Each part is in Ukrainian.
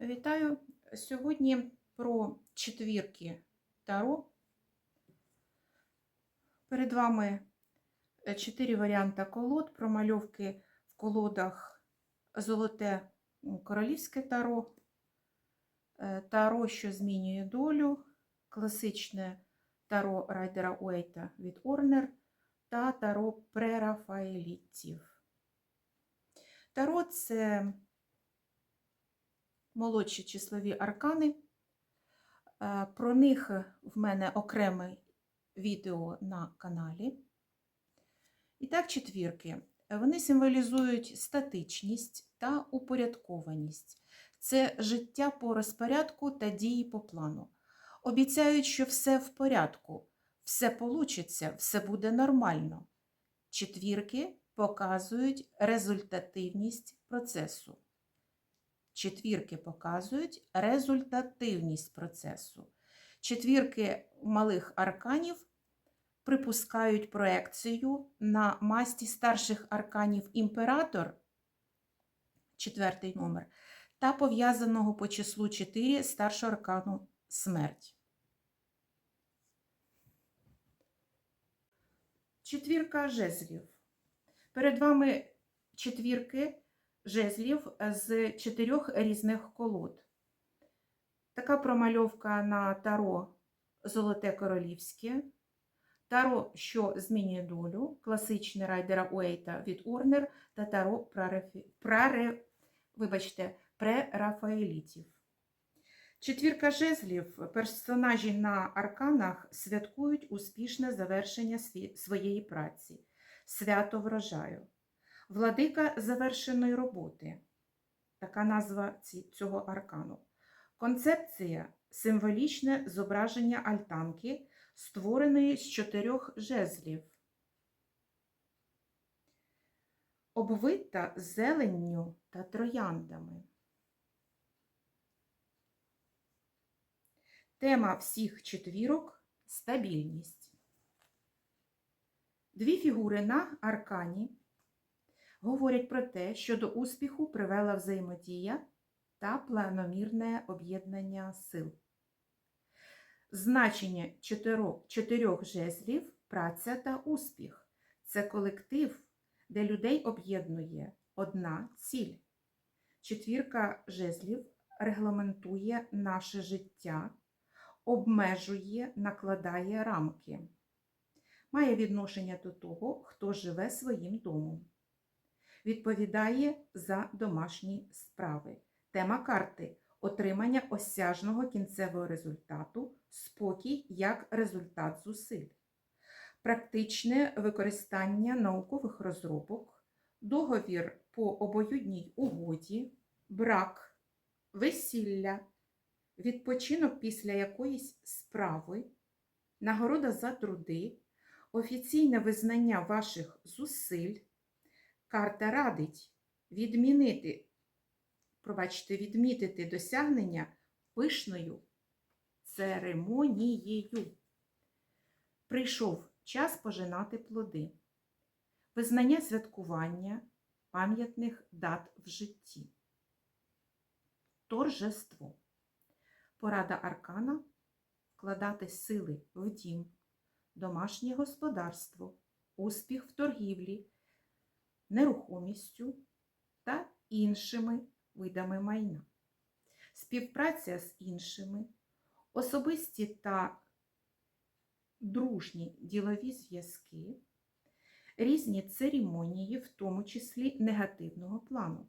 Вітаю! Сьогодні про четвірки Таро. Перед вами е, чотири варіанти колод, промальовки в колодах Золоте Королівське Таро, е, Таро, що змінює долю, класичне Таро Райдера Уейта від Орнер та Таро прерафаелітів. Таро це молодші числові аркани. Е, Про них в мене окреме відео на каналі. І так, четвірки. Вони символізують статичність та упорядкованість. Це життя по розпорядку та дії по плану. Обіцяють, що все в порядку, все получиться, все буде нормально. Четвірки показують результативність процесу. Четвірки показують результативність процесу. Четвірки малих арканів припускають проекцію на масті старших арканів імператор, четвертий номер, та пов'язаного по числу 4 старшого аркану смерть. Четвірка жезлів. Перед вами четвірки жезлів з чотирьох різних колод. Така промальовка на таро Золоте Королівське, таро, що змінює долю, класичний райдера Уейта від Орнер та таро праре, праре, вибачте, прерафаелітів. Четвірка жезлів персонажі на арканах святкують успішне завершення своєї праці, свято врожаю. Владика завершеної роботи. Така назва цього аркану. Концепція символічне зображення альтанки, створеної з чотирьох жезлів. Обвита зеленню та трояндами. Тема всіх четвірок стабільність. Дві фігури на аркані говорять про те, що до успіху привела взаємодія та планомірне об'єднання сил. Значення чотирьох, чотирьох жезлів праця та успіх це колектив, де людей об'єднує одна ціль. Четвірка жезлів регламентує наше життя, обмежує, накладає рамки, має відношення до того, хто живе своїм домом відповідає за домашні справи. Тема карти отримання осяжного кінцевого результату, спокій як результат зусиль, практичне використання наукових розробок, договір по обоюдній угоді, брак, весілля, відпочинок після якоїсь справи, нагорода за труди, офіційне визнання ваших зусиль. Карта радить відмінити, пробачте, відмітити досягнення пишною церемонією. Прийшов час пожинати плоди, визнання святкування пам'ятних дат в житті, торжество, порада аркана вкладати сили в дім, домашнє господарство, успіх в торгівлі нерухомістю та іншими видами майна. Співпраця з іншими, особисті та дружні ділові зв'язки, різні церемонії, в тому числі негативного плану.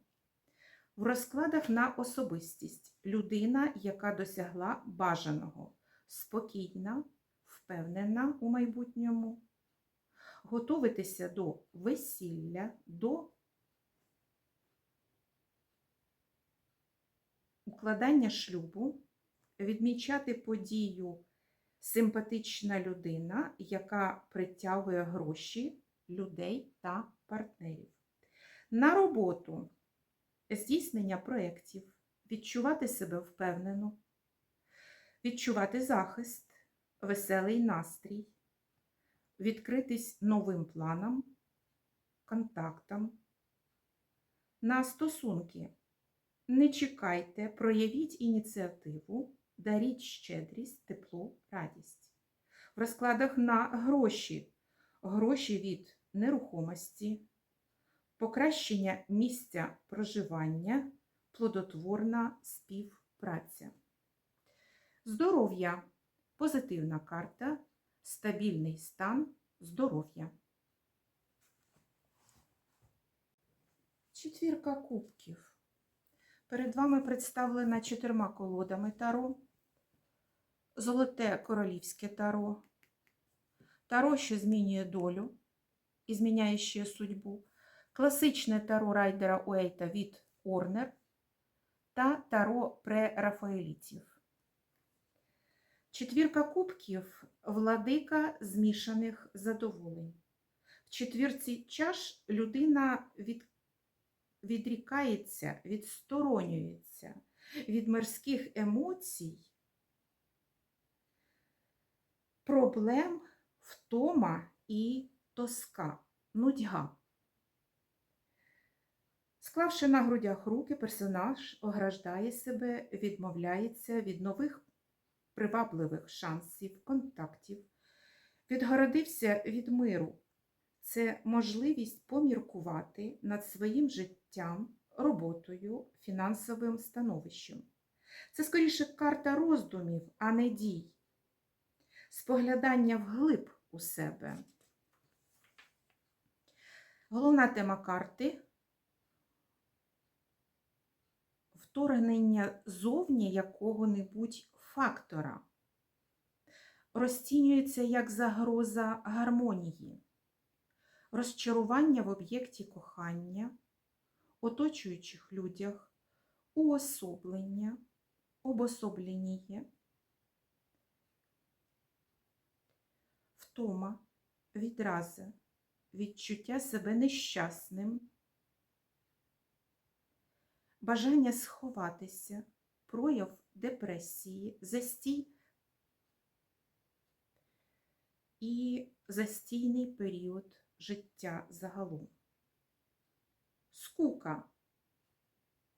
В розкладах на особистість людина, яка досягла бажаного, спокійна, впевнена у майбутньому, готуватися до весілля, до укладання шлюбу, відмічати подію симпатична людина, яка притягує гроші людей та партнерів. На роботу здійснення проєктів, відчувати себе впевнено, відчувати захист, веселий настрій відкритись новим планам, контактам, на стосунки, Не чекайте, проявіть ініціативу, даріть щедрість, тепло, радість. В розкладах на гроші. Гроші від нерухомості, покращення місця проживання, плодотворна співпраця. Здоров'я. Позитивна карта, стабільний стан здоров'я. Четвірка кубків. Перед вами представлена чотирма колодами таро, золоте королівське таро, таро, що змінює долю і зміняє ще судьбу, класичне таро райдера Уейта від Орнер та таро прерафаелітів. Четвірка кубків владика змішаних задоволень. В четвірці чаш людина від, відрікається, відсторонюється від мирських емоцій, проблем, втома і тоска, нудьга. Склавши на грудях руки, персонаж ограждає себе, відмовляється від нових привабливих шансів, контактів, відгородився від миру. Це можливість поміркувати над своїм життям, роботою, фінансовим становищем. Це скоріше карта роздумів, а не дій, споглядання вглиб у себе. Головна тема карти вторгнення зовні якого-небудь фактора. Розцінюється як загроза гармонії, розчарування в об'єкті кохання, оточуючих людях, уособлення, обособленіє, втома, відрази, відчуття себе нещасним, бажання сховатися, прояв депресії, застій і застійний період життя загалом. Скука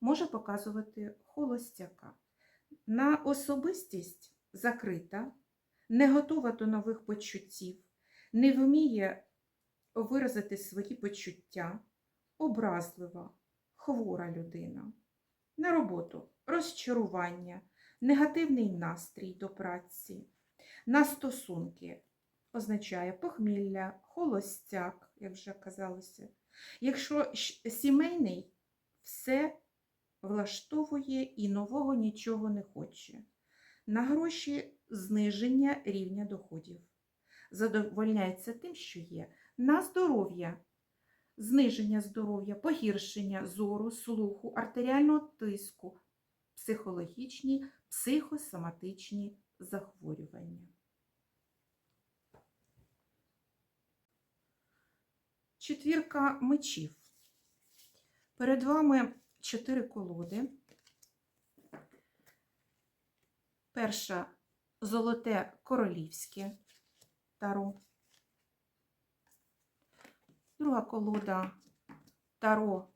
може показувати холостяка. На особистість закрита, не готова до нових почуттів, не вміє виразити свої почуття, образлива, хвора людина. На роботу розчарування, негативний настрій до праці, на стосунки означає похмілля, холостяк, як вже казалося. Якщо сімейний, все влаштовує і нового нічого не хоче. На гроші зниження рівня доходів. Задовольняється тим, що є. На здоров'я зниження здоров'я, погіршення зору, слуху, артеріального тиску, психологічні, психосоматичні захворювання. Четвірка мечів. Перед вами чотири колоди. Перша золоте королівське таро. Друга колода Таро,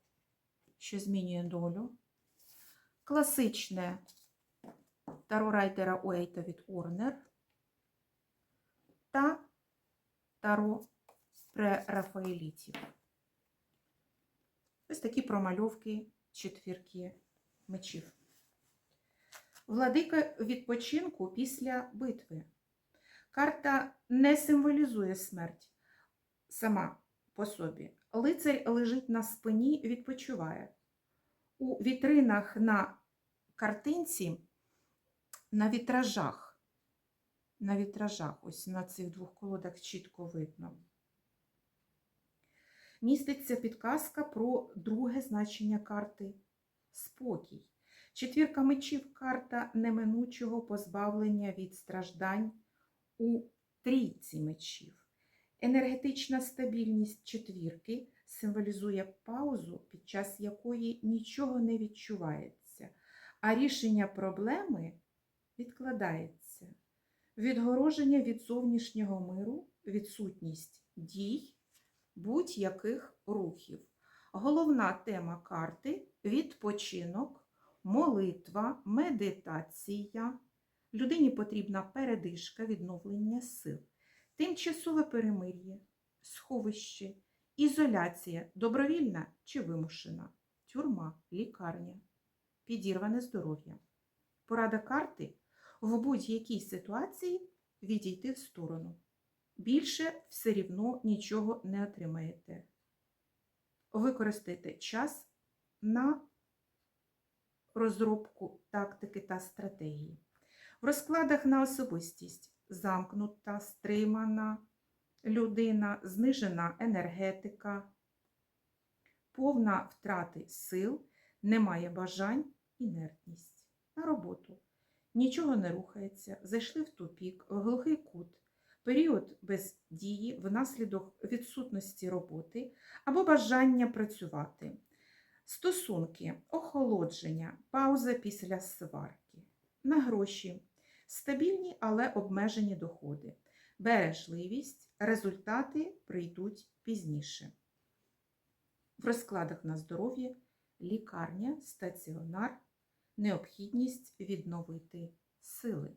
що змінює долю. Класичне Таро райдера Уейта від Орнер. Та Таро прерафаелітів. Ось такі промальовки четвірки мечів. Владика відпочинку після битви. Карта не символізує смерть сама по собі. Лицарь лежить на спині, відпочиває. У вітринах на картинці, на вітражах, на вітражах, ось на цих двох колодах чітко видно. Міститься підказка про друге значення карти спокій. Четвірка мечів карта неминучого позбавлення від страждань у трійці мечів. Енергетична стабільність четвірки символізує паузу, під час якої нічого не відчувається, а рішення проблеми відкладається. Відгороження від зовнішнього миру, відсутність дій, будь-яких рухів. Головна тема карти відпочинок, молитва, медитація. Людині потрібна передишка, відновлення сил, тимчасове перемир'я, сховище, ізоляція, добровільна чи вимушена, тюрма, лікарня, підірване здоров'я. Порада карти в будь-якій ситуації відійти в сторону. Більше все рівно нічого не отримаєте. Використайте час на розробку тактики та стратегії. В розкладах на особистість замкнута, стримана людина, знижена енергетика, повна втрати сил, немає бажань, інертність. На роботу. Нічого не рухається, зайшли в тупік, в глухий кут, період без дії внаслідок відсутності роботи або бажання працювати. Стосунки, охолодження, пауза після сварки. На гроші. Стабільні, але обмежені доходи. Бережливість, результати прийдуть пізніше. В розкладах на здоров'я лікарня, стаціонар, необхідність відновити сили.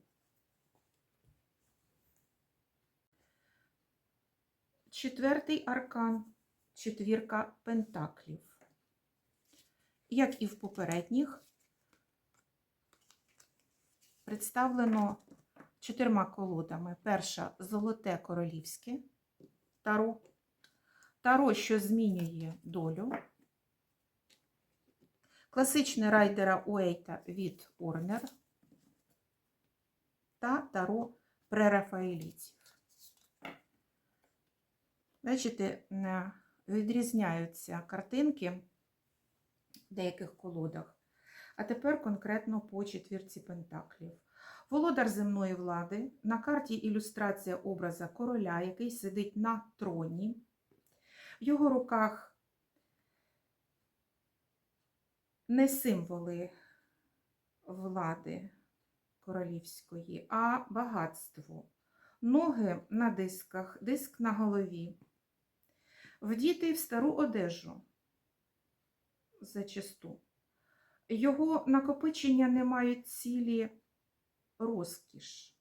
Четвертий аркан четвірка пентаклів. Як і в попередніх, представлено чотирма колодами. Перша золоте королівське таро, таро, що змінює долю, класичне райдера Уейта від Орнер та таро прерафаелітів. Бачите, відрізняються картинки в деяких колодах. А тепер конкретно по четвірці пентаклів. Володар земної влади. На карті ілюстрація образа короля, який сидить на троні. В його руках не символи влади королівської, а багатство. Ноги на дисках, диск на голові. Вдіти в стару одежу зачасту. Його накопичення не мають цілі розкіш.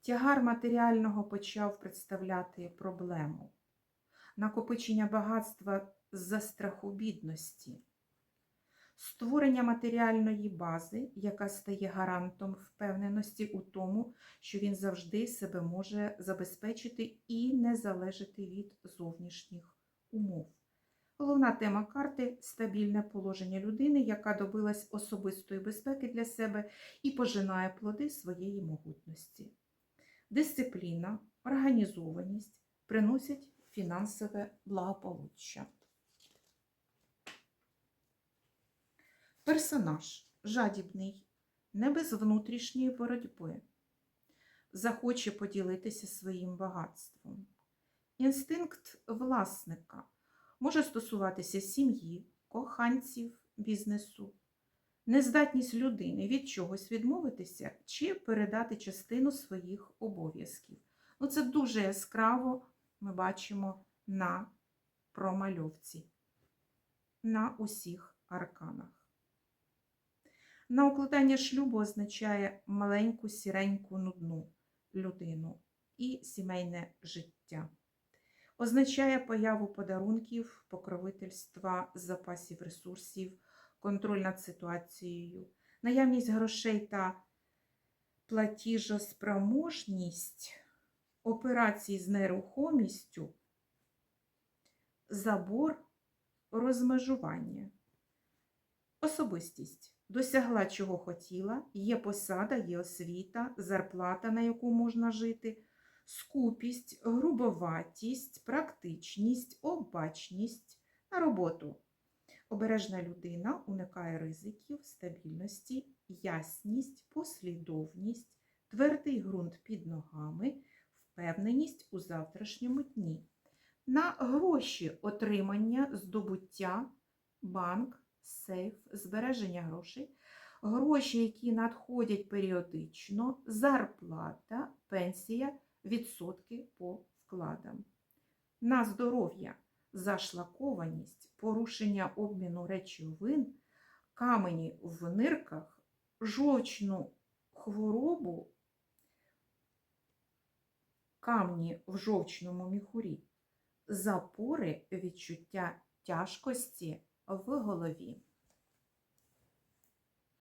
Тягар матеріального почав представляти проблему. Накопичення багатства з-за страху бідності. Створення матеріальної бази, яка стає гарантом впевненості у тому, що він завжди себе може забезпечити і не залежати від зовнішніх умов. Головна тема карти стабільне положення людини, яка добилась особистої безпеки для себе і пожинає плоди своєї могутності. Дисципліна, організованість приносять фінансове благополуччя. Персонаж жадібний, не без внутрішньої боротьби, захоче поділитися своїм багатством. Інстинкт власника може стосуватися сім'ї, коханців, бізнесу, нездатність людини від чогось відмовитися чи передати частину своїх обов'язків. Ну, Це дуже яскраво ми бачимо на промальовці, на усіх арканах. На укладання шлюбу означає маленьку сіреньку нудну людину і сімейне життя. Означає появу подарунків, покровительства, запасів ресурсів, контроль над ситуацією, наявність грошей та платіжоспроможність, операції з нерухомістю, забор, розмежування. Особистість досягла чого хотіла, є посада, є освіта, зарплата, на яку можна жити, скупість, грубоватість, практичність, обачність на роботу. Обережна людина уникає ризиків, стабільності, ясність, послідовність, твердий ґрунт під ногами, впевненість у завтрашньому дні. На гроші отримання, здобуття, банк, сейф, збереження грошей, гроші, які надходять періодично, зарплата, пенсія, відсотки по вкладам. На здоров'я, зашлакованість, порушення обміну речовин, камені в нирках, жовчну хворобу, камні в жовчному міхурі, запори відчуття тяжкості в голові.